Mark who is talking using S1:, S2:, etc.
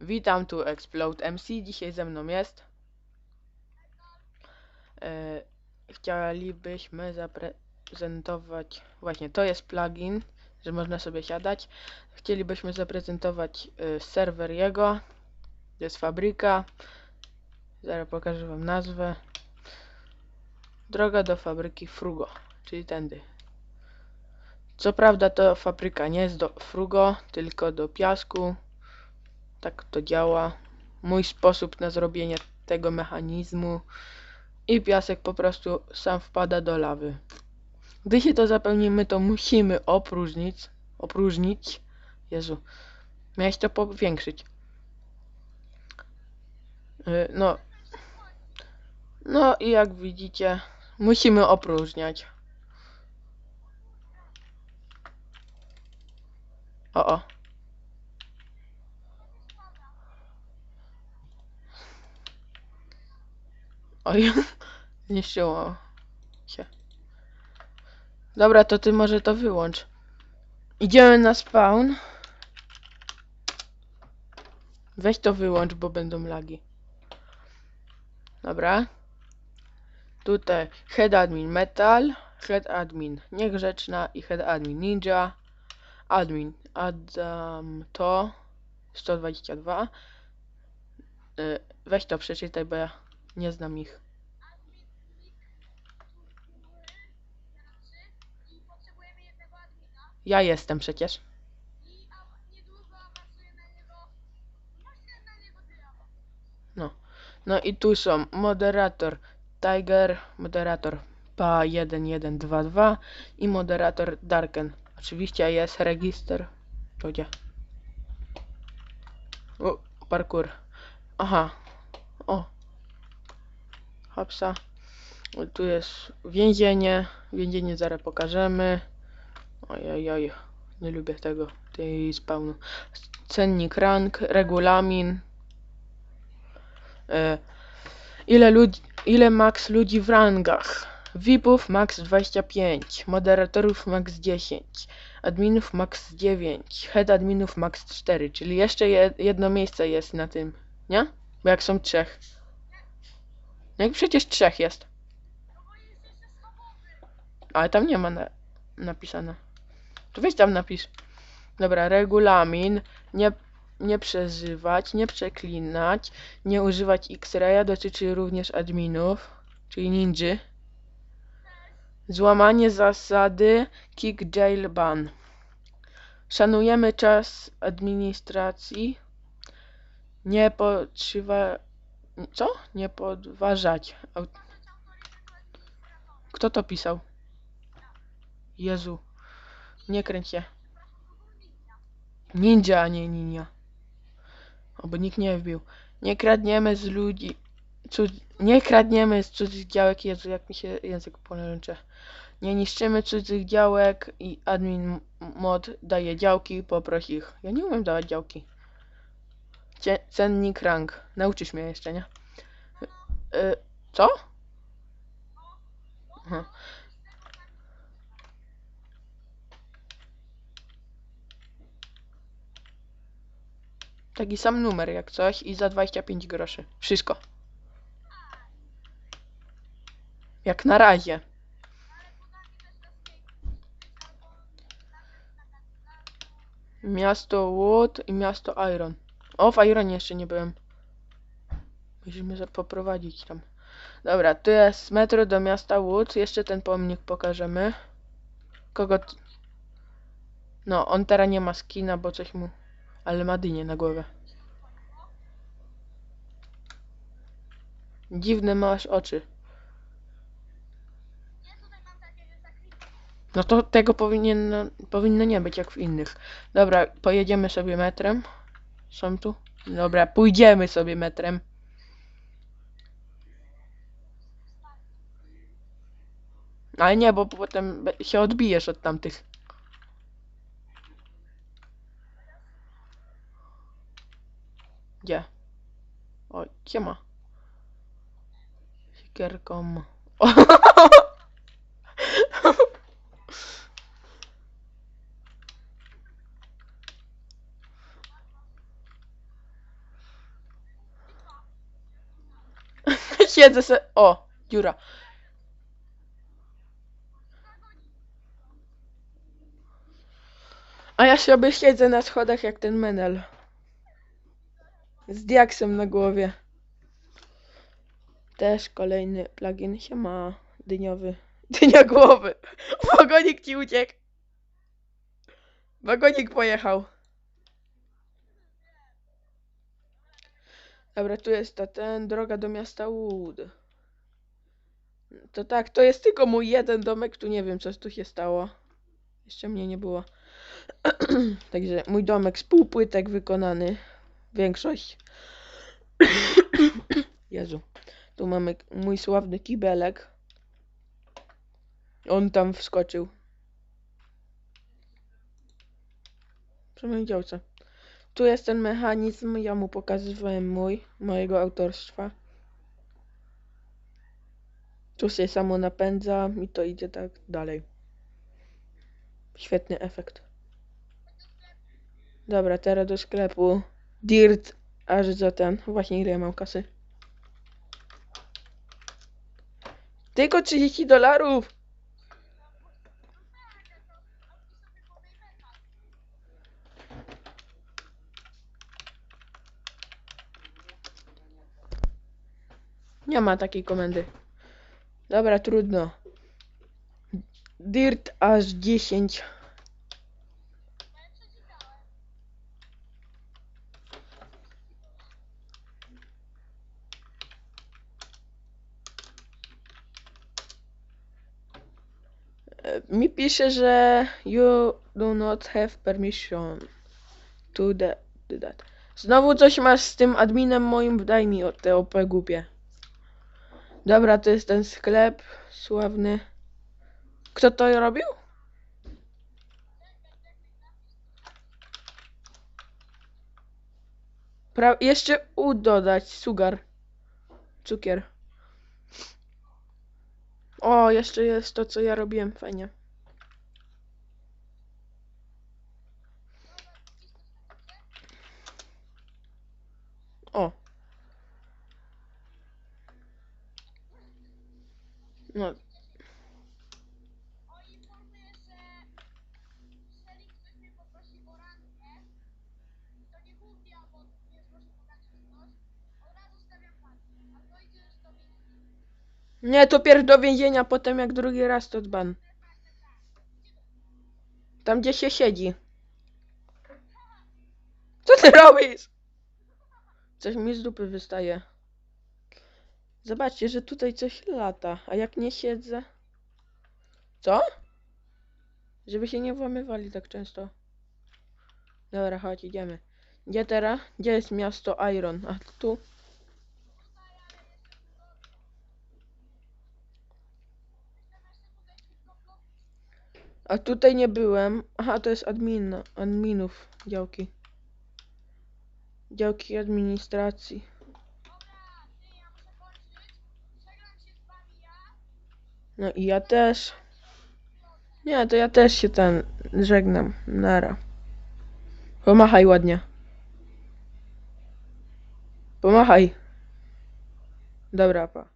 S1: Witam tu Explode MC, dzisiaj ze mną jest. E, chcielibyśmy zaprezentować, właśnie to jest plugin, że można sobie siadać. Chcielibyśmy zaprezentować e, serwer jego, to jest fabryka. Zaraz pokażę wam nazwę. Droga do fabryki Frugo, czyli tędy. Co prawda to fabryka nie jest do Frugo, tylko do piasku. Tak to działa. Mój sposób na zrobienie tego mechanizmu. I piasek po prostu sam wpada do lawy. Gdy się to zapełnimy, to musimy opróżnić. Opróżnić. Jezu. Miałeś to powiększyć. Y, No. No i jak widzicie, musimy opróżniać. O, o. Oj, zniszczyło się. Dobra, to ty może to wyłącz. Idziemy na spawn. Weź to wyłącz, bo będą lagi. Dobra. Tutaj head admin metal, head admin niegrzeczna i head admin ninja. Admin Adam to 122. Y, Weź to przeczytaj, bo ja nie znam ich. Ja jestem przecież.
S2: tyle.
S1: No i tu są moderator Tiger, moderator PA1122 i moderator Darken. Oczywiście jest register. To gdzie? O, parkour. Aha. O. Hopsa. Tu jest więzienie. Więzienie zaraz pokażemy. Ojej, oj, nie lubię tego, tej spawnu. Cennik rank, regulamin. E, ile ludzi, ile max ludzi w rangach? VIPów max 25, moderatorów max 10, adminów max 9, head adminów max 4, czyli jeszcze je, jedno miejsce jest na tym, nie? Bo jak są trzech. No jak przecież trzech jest.
S2: No.
S1: Ale tam nie ma na, napisane. To weź tam napisz. Dobra, regulamin. Nie, nie przeżywać, nie przeklinać, nie używać X-raya dotyczy również adminów, czyli ninja. Złamanie zasady kick jail ban. Szanujemy czas administracji. Nie podszywa... Co? Nie podważać. Kto to pisał? Jezu. Nie kręć się. Ninja, a nie ninja. Oby nikt nie wbił. Nie kradniemy z ludzi. Cud... Nie kradniemy z cudzych działek. Jezu, jak mi się język polęcze. Nie niszczymy cudzych działek i admin mod daje działki, poproś ich. Ja nie umiem dawać działki. Cie... Cennik rank. Nauczysz mnie jeszcze, nie? Y, y, co? Aha. Taki sam numer jak coś i za 25 groszy. Wszystko. Jak na razie. Miasto Wood i miasto Iron. O, w Ironie jeszcze nie byłem. Musimy poprowadzić tam. Dobra, tu jest metro do miasta Wood. Jeszcze ten pomnik pokażemy. Kogo... No, on teraz nie ma skina, bo coś mu... Ale ma dynię na głowę. Dziwne masz oczy. No to tego powinien, powinno nie być jak w innych. Dobra, pojedziemy sobie metrem. Są tu? Dobra, pójdziemy sobie metrem. Ale nie, bo potem się odbijesz od tamtych. Gdzie? O, gdzie ma? Siekierką. O! Siedzę se... O, dziura. A ja sobie siedzę na schodach jak ten menel. Z diaksem na głowie. Też kolejny plugin się ma dyniowy. Dynia głowy. Wagonik ci uciekł. Wagonik pojechał. Dobra, tu jest ta ten, droga do miasta Wood. To tak, to jest tylko mój jeden domek, tu nie wiem co tu się stało. Jeszcze mnie nie było. Także mój domek z półpłytek wykonany. Większość. Jezu. Tu mamy mój sławny kibelek. On tam wskoczył. Przy moim działce. Tu jest ten mechanizm, ja mu pokazywałem mój, mojego autorstwa. Tu się samo napędza i to idzie tak dalej. Świetny efekt. Dobra, teraz do sklepu. Dirt, aż za ten. Właśnie ile ja mam kasy? Tylko 30 dolarów! Nie ma takiej komendy. Dobra, trudno. Dirt aż 10. E, Mi pisze, że you do not have permission to the, do that. Znowu coś masz z tym adminem moim, daj mi te OP głupie. Dobra, to jest ten sklep sławny. Kto to robił? Pra jeszcze U dodać, sugar. Cukier. O, jeszcze jest to, co ja robiłem, fajnie. O. No,
S2: O, informuję, że jeżeli ktoś mnie poprosi o randkę, to nie kupi, albo nie zgłosi podaczy czy coś, od razu stawiam mnie.
S1: Nie, to pierw do więzienia, potem jak drugi raz to dzban. Tam gdzie się siedzi. Co ty robisz? Coś mi z dupy wystaje. Zobaczcie, że tutaj coś lata, a jak nie siedzę... Co? Żeby się nie włamywali tak często. Dobra, chodź, idziemy. Gdzie teraz? Gdzie jest miasto Iron? A tu? A tutaj nie byłem. Aha, to jest admin, adminów działki. Działki administracji.
S2: Dobra, ty, ja muszę kończyć. Przegram się z wami ja.
S1: No i ja też. Nie, to ja też się ten żegnam. Nara. Pomachaj ładnie. Pomachaj. Dobra, pa.